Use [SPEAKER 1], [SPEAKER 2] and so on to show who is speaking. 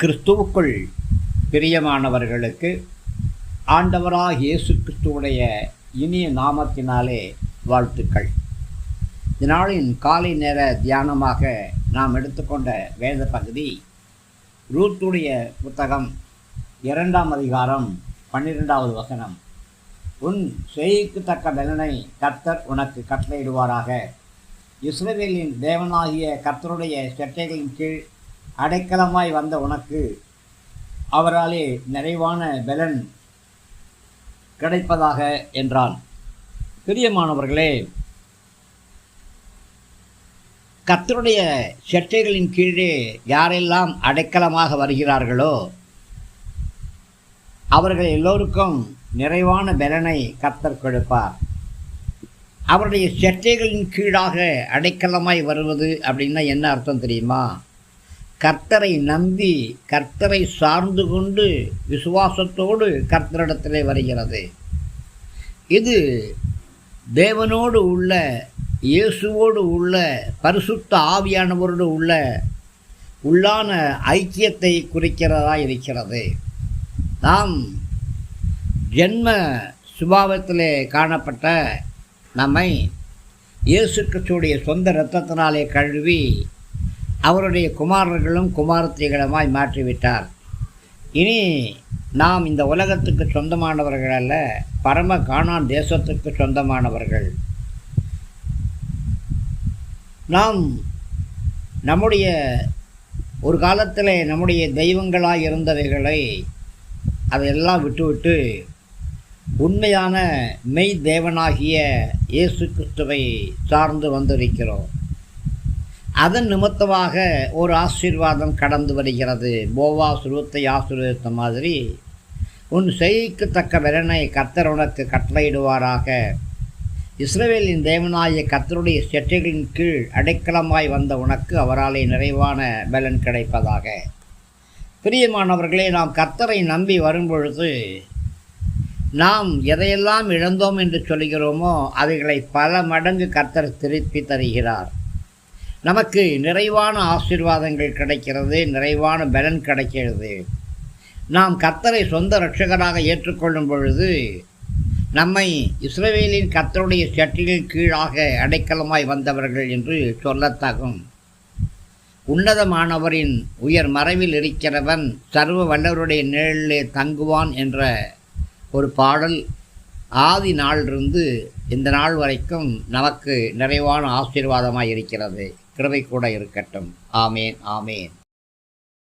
[SPEAKER 1] கிறிஸ்துவுக்குள் பிரியமானவர்களுக்கு ஆண்டவராக இயேசு கிறிஸ்துவுடைய இனிய நாமத்தினாலே வாழ்த்துக்கள். இந்நாளின் காலை நேர தியானமாக நாம் எடுத்துக்கொண்ட வேத பகுதி ரூத்துடைய புத்தகம் இரண்டாம் அதிகாரம் பன்னிரெண்டாவது வசனம். உன் செய்க்கு தக்க பலனை கர்த்தர் உனக்கு கட்டளையிடுவாராக. இஸ்ரேலின் தேவனாகிய கர்த்தருடைய செட்டைகளின் கீழ் அடைக்கலமாய் வந்த உனக்கு அவராலே நிறைவான பலன் கிடைப்பதாக என்றான். பிரியமானவர்களே கத்தருடைய செட்டைகளின் கீழே யாரெல்லாம் அடைக்கலமாக வருகிறார்களோ அவர்கள் எல்லோருக்கும் நிறைவான பலனை கத்தர் கொடுப்பார். அவருடைய செட்டைகளின் கீழாக அடைக்கலமாய் வருவது அப்படின்னா என்ன அர்த்தம் தெரியுமா? கர்த்தரை நம்பி கர்த்தரை சார்ந்து கொண்டு விசுவாசத்தோடு கர்த்தரிடத்திலே வருகிறது. இது தேவனோடு உள்ள இயேசுவோடு உள்ள பரிசுத்த ஆவியானவரோடு உள்ள உள்ளான ஐக்கியத்தை குறிக்கிறதா இருக்கிறது. நாம் ஜென்ம சுபாவத்திலே காணப்பட்ட நம்மை இயேசு கிறிஸ்துடைய சொந்த இரத்தத்தினாலே கழுவி அவருடைய குமாரர்களும் குமாரத்திகளுமாய் மாற்றிவிட்டார். இனி நாம் இந்த உலகத்துக்கு சொந்தமானவர்கள் அல்ல பரம காணான் தேசத்துக்கு சொந்தமானவர்கள். நாம் நம்முடைய ஒரு காலத்தில் நம்முடைய தெய்வங்களாக இருந்தவைகளை அதையெல்லாம் விட்டுவிட்டு உண்மையான மெய் தேவனாகிய இயேசு கிறிஸ்துவை சார்ந்து வந்திருக்கிறோம். அதன் நிமித்தமாக ஒரு ஆசீர்வாதம் கடந்து வருகிறது. போவா சுருவத்தை ஆசீர்வதித்த மாதிரி உன் செய்கைக்கு தக்க கர்த்தர் உனக்கு கட்டளையிடுவாராக. இஸ்ரேலின் தேவனாய கர்த்தருடைய செட்டைகளின் கீழ் அடைக்கலமாய் வந்த உனக்கு அவராலே நிறைவான பலன் கிடைப்பதாக. பிரியமானவர்களே நாம் கர்த்தரை நம்பி வரும்பொழுது நாம் எதையெல்லாம் இழந்தோம் என்று சொல்கிறோமோ அவைகளை பல மடங்கு கர்த்தர் திருப்பி தருகிறார். நமக்கு நிறைவான ஆசீர்வாதங்கள் கிடைக்கிறது நிறைவான பலன் கிடைக்கிறது. நாம் கர்த்தரை சொந்த ரட்சகராக ஏற்றுக்கொள்ளும் பொழுது நம்மை இஸ்ரேலின் கர்த்தருடைய சட்டிகள் கீழாக அடைக்கலமாய் வந்தவர்கள் என்று சொல்லத்தகும். உன்னதமானவரின் உயர் மறைவில் இருக்கிறவன் சர்வ வல்லவருடைய நிழலிலே தங்குவான் என்ற ஒரு பாடல் ஆதி நாளிலிருந்து இந்த நாள் வரைக்கும் நமக்கு நிறைவான ஆசீர்வாதமாக இருக்கிறது. கிருபை கூட இருக்கட்டும். ஆமேன் ஆமேன்.